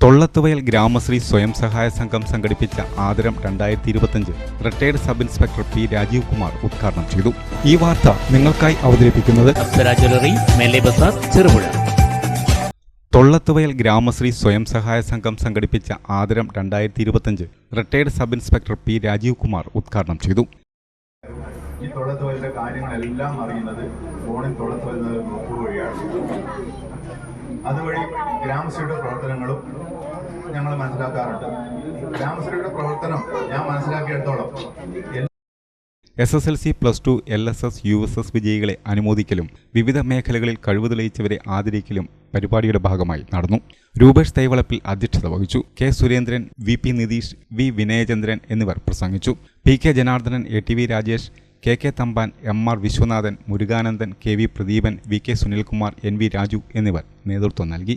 തൊള്ളത്തുവയൽ ഗ്രാമശ്രീ സ്വയം സഹായ സംഘം സംഘടിപ്പിച്ച ആദരം രണ്ടായിരത്തി ഇരുപത്തിയഞ്ച് retired sub inspector P Rajeev Kumar ഉദ്ഘാടനം ചെയ്തു. ഈ വാർത്ത നിങ്ങൾക്കായി അവതരിപ്പിക്കുന്നത് തൊള്ളത്തുവയൽ ഗ്രാമശ്രീ സ്വയം സഹായ സംഘം സംഘടിപ്പിച്ച ആദരം രണ്ടായിരത്തി ഇരുപത്തിയഞ്ച് retired sub inspector P Rajeev Kumar ഉദ്ഘാടനം ചെയ്തു. ഈ തൊള്ളത്തോലിന്റെ കാര്യങ്ങളെല്ലാം അറിയുന്നത് ഫോണിൽ തൊള്ളത്തോലുന്ന ഗ്രൂപ്പ് വഴിയാണ്. അതുവഴി ഗ്രാമശ്രീയുടെ പ്രവർത്തനങ്ങളും ഗ്രാമശ്രീയുടെ പ്രവർത്തനം ഞാൻ മനസ്സിലാക്കിയെടുത്തോളം. S S L C plus two L S S U S S വിജയികളെ അനുമോദിക്കലും വിവിധ മേഖലകളിൽ കഴിവ് തെളിയിച്ചവരെ ആദരിക്കലും പരിപാടിയുടെ ഭാഗമായി നടന്നു. രൂപേഷ് തൈവളപ്പിൽ അധ്യക്ഷത വഹിച്ചു. K Surendran V P Nitheesh V Vinayachandran എന്നിവർ പ്രസംഗിച്ചു. P K Janardhanan A T V Rajesh K K Thampan M R Viswanathan Murukanandan K V Pradeepan V K Sunilkumar N V Raju എന്നിവർ നേതൃത്വം നൽകി.